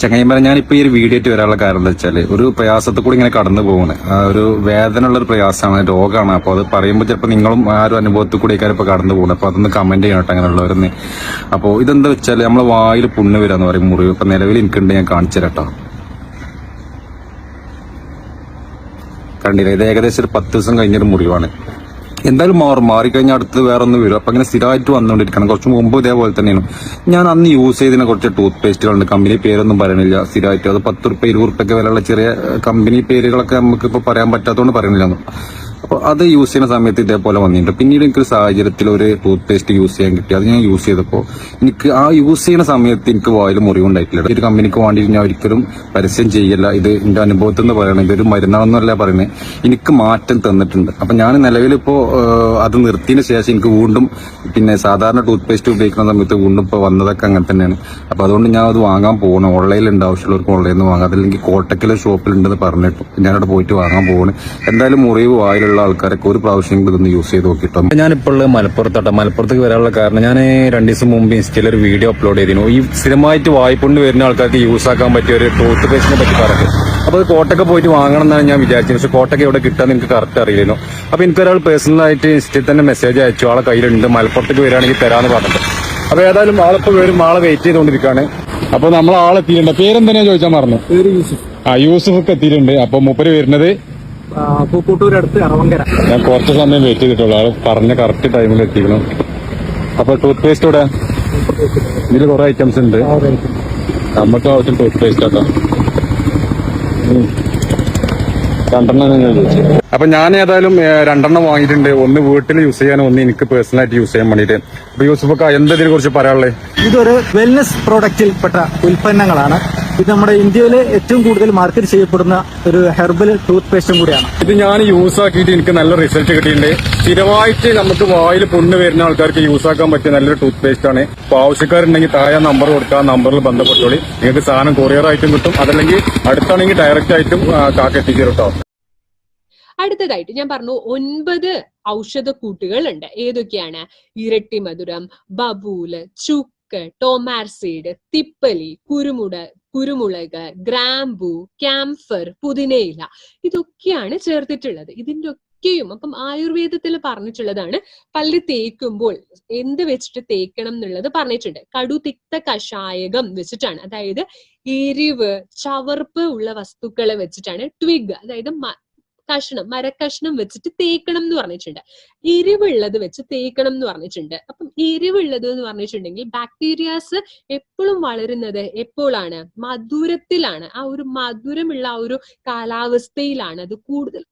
ചങ്ങായിമാരെ ഞാനിപ്പോ ഈ ഒരു വീഡിയോ ആയിട്ട് വരാനുള്ള കാരണം എന്താ വെച്ചാൽ ഒരു പ്രയാസത്തിൽ കൂടി ഇങ്ങനെ കടന്നു പോകുന്നത് ഒരു വേദന ഉള്ള ഒരു പ്രയാസമാണ് രോഗമാണ് അപ്പൊ അത് പറയുമ്പോൾ ചിലപ്പോൾ നിങ്ങളും ആ ഒരു അനുഭവത്തിൽ കൂടി ഇപ്പൊ കടന്നു പോകുന്നത് അപ്പൊ അതൊന്ന് കമന്റ് ചെയ്യണം കേട്ടോ അങ്ങനെയുള്ളവരെന്ന്. അപ്പോൾ ഇതെന്താ വെച്ചാൽ നമ്മളെ വായിൽ പുണ്ണ് വരാന്ന് പറയും മുറിവ് ഇപ്പൊ നിലവിൽ എനിക്കുണ്ട് ഞാൻ കാണിച്ചു തരാം കണ്ടില്ല? ഇത് ഏകദേശം ഒരു പത്ത് ദിവസം കഴിഞ്ഞൊരു മുറിവാണ്. എന്തായാലും മാറും മാറിക്കഴിഞ്ഞാൽ അടുത്ത് വേറെ ഒന്ന് വരും. അപ്പൊ അങ്ങനെ സ്ഥിരമായിട്ട് വന്നുകൊണ്ടിരിക്കണം കുറച്ച് മുമ്പ് ഇതേപോലെ തന്നെയാണ്. ഞാൻ അന്ന് യൂസ് ചെയ്തിരുന്ന കുറച്ച് ടൂത്ത് പേസ്റ്റുകളുണ്ട് കമ്പനി പേരൊന്നും പറയണില്ല സ്ഥിരമായിട്ട്. അത് പത്ത് റുപ്യ ഇരുപത് റുപ്യൊക്കെ വിലയുള്ള ചെറിയ കമ്പനി പേരുകളൊക്കെ നമുക്ക് ഇപ്പൊ പറയാൻ പറ്റാത്തതുകൊണ്ട് പറയണില്ല അപ്പൊ അത് യൂസ് ചെയ്യുന്ന സമയത്ത് ഇതേപോലെ വന്നിട്ടുണ്ട്. പിന്നീട് എനിക്കൊരു സാഹചര്യത്തിൽ ഒരു ടൂത്ത് പേസ്റ്റ് യൂസ് ചെയ്യാൻ കിട്ടി. അത് ഞാൻ യൂസ് ചെയ്തപ്പോൾ എനിക്ക് ആ യൂസ് ചെയ്യുന്ന സമയത്ത് എനിക്ക് വായിൽ മുറിവുണ്ടായിട്ടില്ല ഒരു കമ്പനിക്ക് വേണ്ടി ഞാൻ ഒരിക്കലും പരസ്യം ചെയ്യില്ല. ഇത് എന്റെ അനുഭവത്തിൽ നിന്ന് പറയണം. ഇതൊരു മരുന്നാണെന്നല്ല പറയുന്നത്. എനിക്ക് മാറ്റം തന്നിട്ടുണ്ട്. അപ്പൊ ഞാൻ നിലവിലിപ്പോ ഏഹ്, അത് നിർത്തിയതിന് ശേഷം എനിക്ക് വീണ്ടും പിന്നെ സാധാരണ ടൂത്ത് പേസ്റ്റ് ഉപയോഗിക്കുന്ന സമയത്ത് വീണ്ടും ഇപ്പൊ വന്നതൊക്കെ അങ്ങനെ തന്നെയാണ്. അപ്പോൾ അതുകൊണ്ട് ഞാൻ അത് വാങ്ങാൻ പോകണം ഓൺലൈനിൽ ഉണ്ട് ആവശ്യമുള്ളവർക്ക് ഓൺലൈനിൽ നിന്ന് വാങ്ങാം. അതല്ലെങ്കിൽ കോട്ടക്കലെ ഷോപ്പിലുണ്ടെന്ന് പറഞ്ഞിട്ടു ഞാനവിടെ പോയിട്ട് വാങ്ങാൻ പോകണം എന്തായാലും മുറിവ് വായിലുള്ള ആൾക്കാരൊക്കെ ഒരു പ്രാവശ്യം ഇതൊന്ന് യൂസ് ചെയ്ത് നോക്കിട്ടോ ഞാനിപ്പോൾ ഉള്ളത് മലപ്പുറത്തോട്ടെ. മലപ്പുറത്തേക്ക് വരാനുള്ള കാരണം ഞാൻ രണ്ട് ദിവസം മുമ്പ് ഇൻസ്റ്റയിൽ ഒരു വീഡിയോ അപ്ലോഡ് ചെയ്തിരുന്നു. ഈ സ്ഥിരമായിട്ട് വായ്പുണ്ട് വരുന്ന ആൾക്കാർക്ക് യൂസ് ആക്കാൻ പറ്റിയ ഒരു ടൂത്ത് പേസ്റ്റിനെ പറ്റി പറഞ്ഞു അപ്പോൾ അത് കോട്ടൊക്കെ പോയിട്ട് വാങ്ങണം എന്നാണ് ഞാൻ വിചാരിച്ചത്. പക്ഷെ കോട്ടൊക്കെ എവിടെ കിട്ടാൻ എനിക്ക് കറക്റ്റ് അറിയില്ലായിരുന്നു അപ്പൊ എനിക്കൊരാൾ പേഴ്സണലായിട്ട് ഇൻസ്റ്റയിൽ തന്നെ മെസ്സേജ് അയച്ചു. ആളെ കയ്യിലുണ്ട്. മലപ്പുറത്തേക്ക് വരികയാണെങ്കിൽ തരാന്ന് പറഞ്ഞിട്ട്. അപ്പൊ ഏതായാലും ആളിപ്പോ വരും. ആളെ വെയിറ്റ് ചെയ്തുകൊണ്ടിരിക്കുകയാണ്. അപ്പൊ നമ്മൾ ആളെത്തിയിട്ടുണ്ട്. പേരെന്തിനാ ചോദിച്ചാൽ മറന്നു. ആ യൂസുഫ് ഒക്കെ എത്തിയിട്ടുണ്ട്. അപ്പൊ മൂപ്പര് വരുന്നത് പൂക്കോട്ടൂർ അടുത്ത് അറവങ്കര. ഞാൻ കുറച്ച് സമയം വെയിറ്റ് ചെയ്തിട്ടുള്ളൂ. ആൾ പറഞ്ഞ കറക്റ്റ് ടൈമിൽ എത്തിക്കണം. അപ്പൊ ടൂത്ത് പേസ്റ്റ് ഇവിടെ ഇതിൽ കുറെ ഐറ്റംസ് ഉണ്ട്. നമുക്ക് ആവശ്യം ടൂത്ത് പേസ്റ്റ് ആക്കാം. രണ്ടെണ്ണം ഞാൻ ചോദിച്ചത് അപ്പൊ ഞാൻ ഏതായാലും രണ്ടെണ്ണം വാങ്ങിയിട്ടുണ്ട്. ഒന്ന് വീട്ടിൽ യൂസ് ചെയ്യാനും ഒന്ന് എനിക്ക് പേഴ്സണലായിട്ട് യൂസ് ചെയ്യാൻ വേണ്ടിയിട്ട്. അപ്പൊ യൂസുഫൊക്കെ എന്തിനെ കുറിച്ച് പറയാനുള്ളത് ഇതൊരു വെൽനസ് പ്രോഡക്റ്റിൽപ്പെട്ട ഉൽപ്പന്നങ്ങളാണ്. ഇത് നമ്മുടെ ഇന്ത്യയിൽ ഏറ്റവും കൂടുതൽ മാർക്കറ്റ് ചെയ്യപ്പെടുന്ന ഒരു ഹെർബൽ ടൂത്ത് പേസ്റ്റും കൂടിയാണ്. ഇത് ഞാൻ യൂസ് ആക്കിയിട്ട് എനിക്ക് നല്ല റിസൾട്ട് കിട്ടിയിട്ടുണ്ട്. സ്ഥിരമായിട്ട് നമുക്ക് വായിൽ പുണ്ണ് വരുന്ന ആൾക്കാർക്ക് യൂസ് ആക്കാൻ പറ്റിയ നല്ലൊരു ടൂത്ത് പേസ്റ്റ് ആണ്. അപ്പൊ ആവശ്യക്കാരുണ്ടെങ്കിൽ താഴെ നമ്പർ കൊടുക്കുക നമ്പറിൽ ബന്ധപ്പെട്ടോളി. നിങ്ങൾക്ക് സാധനം കൊറിയർ ആയിട്ടും കിട്ടും. അതല്ലെങ്കിൽ അടുത്താണെങ്കിൽ ഡയറക്റ്റ് ആയിട്ടും കാക്കെത്തിക്കരുട്ടോ കേട്ടോ അടുത്തതായിട്ട് ഞാൻ പറഞ്ഞു ഒൻപത് ഔഷധക്കൂട്ടുകൾ ഉണ്ട് ഏതൊക്കെയാണ്? ഇരട്ടി മധുരം ബബൂൽ ചുക്ക് ടോമാർസീഡ് തിപ്പലി കുരുമുട കുരുമുളക് ഗ്രാമ്പു ക്യാംഫർ പുതിനയില. ഇതൊക്കെയാണ് ചേർത്തിട്ടുള്ളത്. ഇതിന്റെ ഒക്കെയും അപ്പം ആയുർവേദത്തിൽ പറഞ്ഞിട്ടുള്ളതാണ് പല്ല് തേക്കുമ്പോൾ എന്ത് വെച്ചിട്ട് തേക്കണം എന്നുള്ളത് പറഞ്ഞിട്ടുണ്ട്. കടുതിക്ത കഷായകം വെച്ചിട്ടാണ്. അതായത് എരിവ് ചവർപ്പ് ഉള്ള വസ്തുക്കളെ വെച്ചിട്ടാണ്. ട്വിഗ് അതായത് കഷ്ണം മരക്കഷ്ണം വെച്ചിട്ട് തേക്കണം എന്ന് പറഞ്ഞിട്ടുണ്ട്. എരിവുള്ളത് വെച്ച് തേക്കണം എന്ന് പറഞ്ഞിട്ടുണ്ട്. അപ്പം എരിവുള്ളത് എന്ന് പറഞ്ഞിട്ടുണ്ടെങ്കിൽ ബാക്ടീരിയാസ് എപ്പോഴും വളരുന്നത് എപ്പോഴാണ്? മധുരത്തിലാണ്. ആ ഒരു മധുരമുള്ള ആ ഒരു കാലാവസ്ഥയിലാണ്. അത് കൂടുതൽ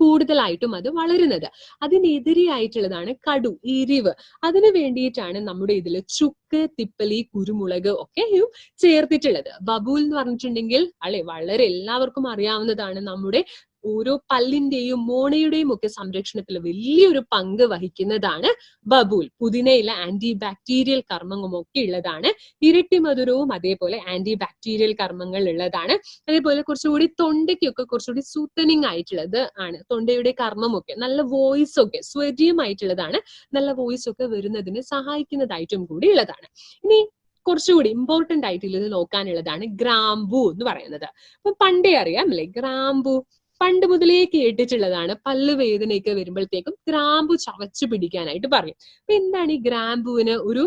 കൂടുതലായിട്ടും അത് വളരുന്നത്. അതിനെതിരെയായിട്ടുള്ളതാണ് കടു എരിവ്. അതിനു വേണ്ടിയിട്ടാണ് നമ്മുടെ ഇതിൽ ചുക്ക് തിപ്പലി കുരുമുളക് ഒക്കെയും ചേർത്തിട്ടുള്ളത്. ബബൂൽ എന്ന് പറഞ്ഞിട്ടുണ്ടെങ്കിൽ അല്ലെ വളരെ എല്ലാവർക്കും അറിയാവുന്നതാണ് നമ്മുടെ ഓരോ പല്ലിന്റെയും മോണയുടെയും ഒക്കെ സംരക്ഷണത്തിൽ വലിയൊരു പങ്ക് വഹിക്കുന്നതാണ് ബബൂൽ പുതിനയിലെ ആന്റി ബാക്ടീരിയൽ കർമ്മങ്ങളും ഒക്കെ ഉള്ളതാണ്. ഇരട്ടി മധുരവും അതേപോലെ ആന്റി ബാക്ടീരിയൽ കർമ്മങ്ങൾ ഉള്ളതാണ്. അതേപോലെ കുറച്ചുകൂടി തൊണ്ടയ്ക്കൊക്കെ കുറച്ചുകൂടി സൂത്തനിങ് ആയിട്ടുള്ളത് ആണ്. തൊണ്ടയുടെ കർമ്മമൊക്കെ നല്ല വോയിസ് ഒക്കെ സ്വരീയമായിട്ടുള്ളതാണ് നല്ല വോയിസ് ഒക്കെ വരുന്നതിന് സഹായിക്കുന്നതായിട്ടും കൂടി ഉള്ളതാണ്. ഇനി കുറച്ചുകൂടി ഇമ്പോർട്ടന്റ് ആയിട്ട് ഇത് നോക്കാനുള്ളതാണ് ഗ്രാമ്പു എന്ന് പറയുന്നത്. അപ്പൊ പണ്ടേ അറിയാം അല്ലെ? ഗ്രാമ്പു പണ്ട് മുതലേ കേട്ടിട്ടുള്ളതാണ് പല്ല് വേദനയൊക്കെ വരുമ്പോഴത്തേക്കും ഗ്രാമ്പു ചവച്ചു പിടിക്കാനായിട്ട് പറയും. അപ്പൊ എന്താണ് ഈ ഗ്രാമ്പുവിന് ഒരു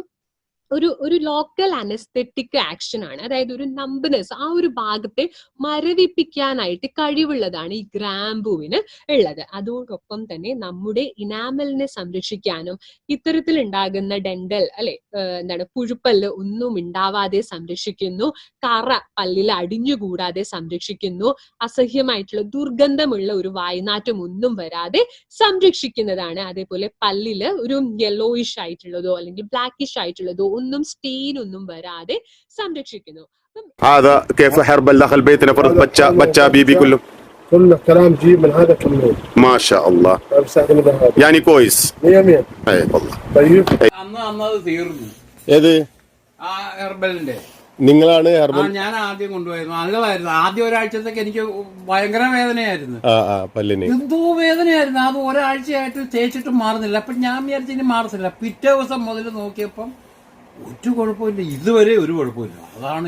ഒരു ഒരു ലോക്കൽ അനസ്തെറ്റിക് ആക്ഷൻ ആണ്. അതായത് ഒരു നമ്പനസ് ആ ഒരു ഭാഗത്തെ മരവിപ്പിക്കാനായിട്ട് കഴിവുള്ളതാണ് ഈ ഗ്രാമ്പുവിന് ഉള്ളത്. അതോടൊപ്പം തന്നെ നമ്മുടെ ഇനാമലിനെ സംരക്ഷിക്കാനും ഇത്തരത്തിൽ ഉണ്ടാകുന്ന ഡെന്റൽ അല്ലെ എന്താണ് പുഴുപ്പല്ല് ഒന്നും ഉണ്ടാവാതെ സംരക്ഷിക്കുന്നു. കറ പല്ലിൽ അടിഞ്ഞുകൂടാതെ സംരക്ഷിക്കുന്നു. അസഹ്യമായിട്ടുള്ള ദുർഗന്ധമുള്ള ഒരു വായ്നാറ്റം ഒന്നും വരാതെ സംരക്ഷിക്കുന്നതാണ്. അതേപോലെ പല്ലിൽ ഒരു യെല്ലോയിഷ് ആയിട്ടുള്ളതോ അല്ലെങ്കിൽ ബ്ലാക്കിഷ് ആയിട്ടുള്ളതോ ഒന്നും സ്റ്റെയിൻ ഒന്നും വരാതെ സംരക്ഷിക്കുന്നു അപ്പം هذا كيف هربل داخل بيتنا فرض بچا بچا بيبي كله كله كلام جيب من هذا كله ما شاء الله بستخدم هذا يعني كويس 100 100 اي والله طيب അന്ന് അന്നത് തീർന്നു ഏത് ആ ഹെർബലിന്റെ നിങ്ങളാണ് ആ ഹെർബൽ ഞാൻ ആദ്യം കൊണ്ടുപോയിരുന്നു നല്ലതായിരുന്നു ആദ്യം ഒരാഴ്ചത്തേക്ക് എനിക്ക് ഭയങ്കര വേദനയായിരുന്നു ആ ആ പല്ലിന് എന്തോ വേദനയായിരുന്നു അത് ഒരാഴ്ചയായിട്ട് തേച്ചിട്ട് മാറുന്നില്ല അപ്പൊ ഞാൻ വിചാരിച്ചു ഇനി മാറത്തില്ല പിറ്റേ ദിവസം മുതൽ നോക്കിയപ്പം ഒരു കുഴപ്പമില്ല. ഇതുവരെ ഒരു കുഴപ്പമില്ല. അതാണ്